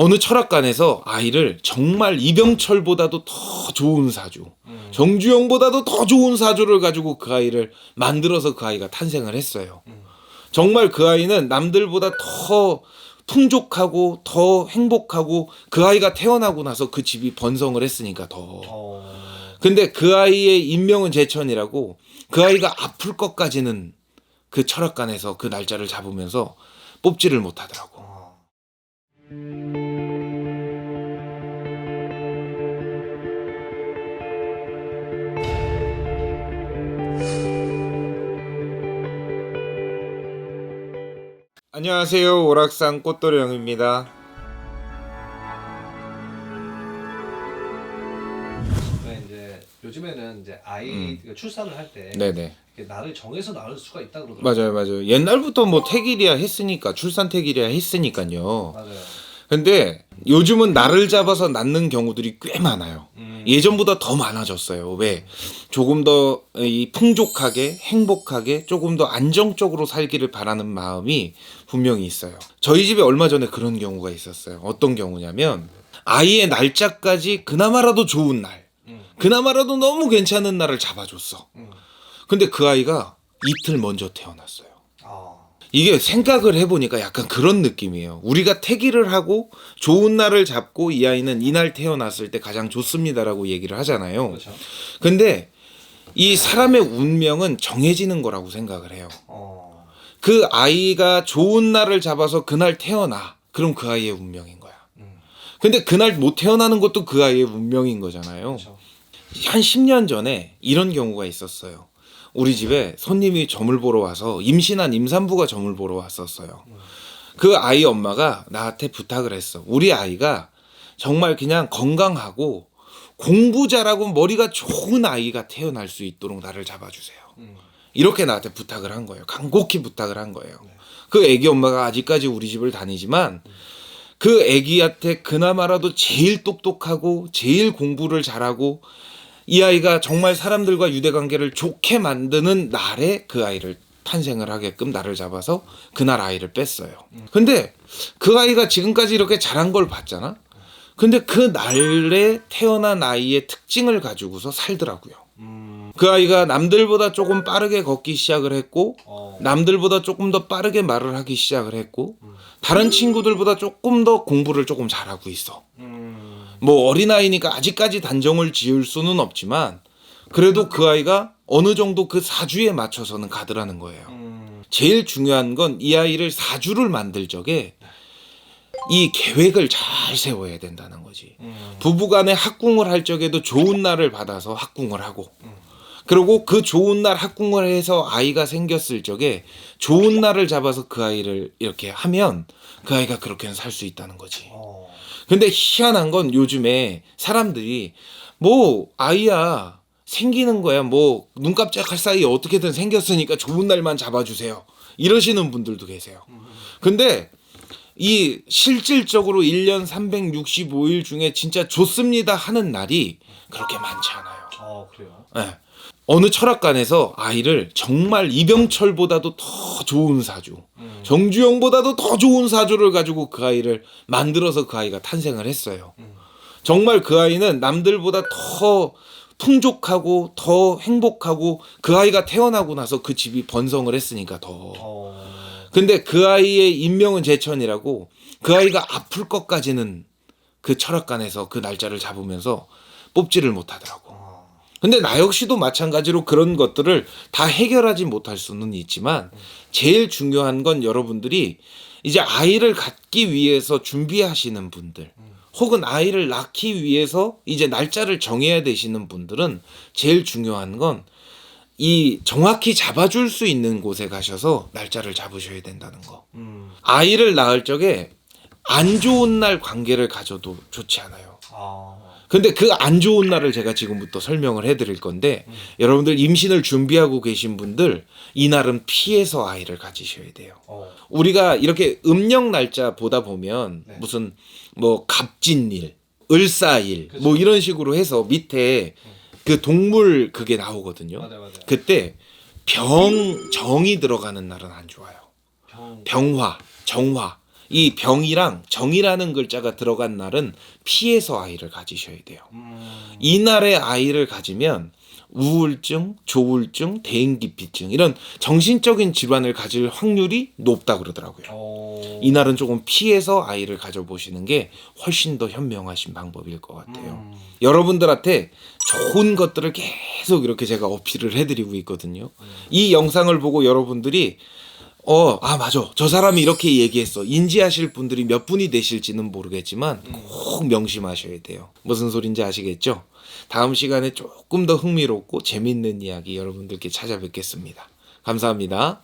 어느 철학관에서 아이를 정말 이병철보다도 더 좋은 사주, 음. 정주영보다도 더 좋은 사주를 가지고 그 아이를 만들어서 그 아이가 탄생을 했어요. 음. 정말 그 아이는 남들보다 더 풍족하고 더 행복하고 그 아이가 태어나고 나서 그 집이 번성을 했으니까 더. 어. 근데 그 아이의 인명은 제천이라고 그 아이가 아플 것까지는 그 철학관에서 그 날짜를 잡으면서 뽑지를 못하더라고. 어. 안녕하세요. 오락산 형입니다. 그러니까 이제 요즘에는 이제 아이 음. 가 출산을 할 때 네네. 나를 정해서 낳을 수가 있다 그러더라고요. 맞아요, 맞아요. 옛날부터 뭐 택일이야 했으니까 출산 택일이야 했으니까요. 맞아요. 근데 요즘은 나를 잡아서 낳는 경우들이 꽤 많아요. 음. 예전보다 더 많아졌어요. 왜? 조금 더 이 풍족하게, 행복하게, 조금 더 안정적으로 살기를 바라는 마음이 분명히 있어요. 저희 집에 얼마 전에 그런 경우가 있었어요. 어떤 경우냐면 아이의 날짜까지 그나마라도 좋은 날, 음. 그나마라도 너무 괜찮은 날을 잡아줬어. 음. 근데 그 아이가 이틀 먼저 태어났어요. 아. 이게 생각을 해보니까 약간 그런 느낌이에요. 우리가 태기를 하고 좋은 날을 잡고 이 아이는 이날 태어났을 때 가장 좋습니다라고 얘기를 하잖아요. 그렇죠. 근데 이 사람의 운명은 정해지는 거라고 생각을 해요. 어. 그 아이가 좋은 날을 잡아서 그날 태어나. 그럼 그 아이의 운명인 거야. 음. 근데 그날 못 태어나는 것도 그 아이의 운명인 거잖아요. 그렇죠. 한 10년 전에 이런 경우가 있었어요. 우리 집에 손님이 점을 보러 와서 임신한 임산부가 점을 보러 왔었어요. 그 아이 엄마가 나한테 부탁을 했어. 우리 아이가 정말 그냥 건강하고 공부 잘하고 머리가 좋은 아이가 태어날 수 있도록 나를 잡아주세요. 음. 이렇게 나한테 부탁을 한 거예요. 간곡히 부탁을 한 거예요. 그 애기 엄마가 아직까지 우리 집을 다니지만 그 애기한테 그나마라도 제일 똑똑하고 제일 공부를 잘하고 이 아이가 정말 사람들과 유대 관계를 좋게 만드는 날에 그 아이를 탄생을 하게끔 나를 잡아서 그날 아이를 뺐어요. 근데 그 아이가 지금까지 이렇게 잘한 걸 봤잖아. 근데 그 날에 태어난 아이의 특징을 가지고서 살더라고요. 음. 그 아이가 남들보다 조금 빠르게 걷기 시작을 했고 어. 남들보다 조금 더 빠르게 말을 하기 시작을 했고 다른 친구들보다 조금 더 공부를 조금 잘하고 있어. 음. 뭐 어린아이니까 아직까지 단정을 지을 수는 없지만 그래도 그 아이가 어느 정도 그 사주에 맞춰서는 가더라는 거예요. 음. 제일 중요한 건 이 아이를 사주를 만들 적에 이 계획을 잘 세워야 된다는 거지. 음. 부부간에 학궁을 할 적에도 좋은 날을 받아서 학궁을 하고 그리고 그 좋은 날 학궁을 해서 아이가 생겼을 적에 좋은 날을 잡아서 그 아이를 이렇게 하면 그 아이가 그렇게는 살 수 있다는 거지. 어. 근데 희한한 건 요즘에 사람들이 뭐 아이야 생기는 거야 뭐 눈 깜짝할 사이에 어떻게든 생겼으니까 좋은 날만 잡아주세요 이러시는 분들도 계세요. 근데 이 실질적으로 1년 365일 중에 진짜 좋습니다 하는 날이 그렇게 많지 않아요. 어 그래요. 예. 어느 철학관에서 아이를 정말 이병철보다도 더 좋은 사주, 음. 정주영보다도 더 좋은 사주를 가지고 그 아이를 만들어서 그 아이가 탄생을 했어요. 음. 정말 그 아이는 남들보다 더 풍족하고 더 행복하고 그 아이가 태어나고 나서 그 집이 번성을 했으니까 더. 어. 근데 그 아이의 인명은 제천이라고 그 아이가 아플 것까지는 그 철학관에서 그 날짜를 잡으면서 뽑지를 못하더라고. 어. 근데 나 역시도 마찬가지로 그런 것들을 다 해결하지 못할 수는 있지만 제일 중요한 건 여러분들이 이제 아이를 갖기 위해서 준비하시는 분들 혹은 아이를 낳기 위해서 이제 날짜를 정해야 되시는 분들은 제일 중요한 건 이 정확히 잡아줄 수 있는 곳에 가셔서 날짜를 잡으셔야 된다는 거. 음. 아이를 낳을 적에 안 좋은 날 관계를 가져도 좋지 않아요. 아. 근데 그 안 좋은 날을 제가 지금부터 설명을 해드릴 건데 여러분들 임신을 준비하고 계신 분들 이 날은 피해서 아이를 가지셔야 돼요. 어. 우리가 이렇게 음력 날짜 보다 보면 네. 무슨 뭐 갑진일, 을사일 그죠. 뭐 이런 식으로 해서 밑에 그 동물 그게 나오거든요. 맞아 맞아. 그때 병 정이 들어가는 날은 안 좋아요. 병. 병화, 정화 이 병이랑 정이라는 글자가 들어간 날은 피해서 아이를 가지셔야 돼요. 음. 이 날에 아이를 가지면 우울증, 조울증, 대인기피증 이런 정신적인 질환을 가질 확률이 높다 그러더라고요. 어. 이날은 조금 피해서 아이를 가져보시는 게 훨씬 더 현명하신 방법일 것 같아요. 음. 여러분들한테 좋은 것들을 계속 이렇게 제가 어필을 해드리고 있거든요. 이 영상을 보고 여러분들이 어, 아, 맞아. 저 사람이 이렇게 얘기했어. 인지하실 분들이 몇 분이 되실지는 모르겠지만 꼭 명심하셔야 돼요. 무슨 소린지 아시겠죠? 다음 시간에 조금 더 흥미롭고 재밌는 이야기 여러분들께 찾아뵙겠습니다. 감사합니다.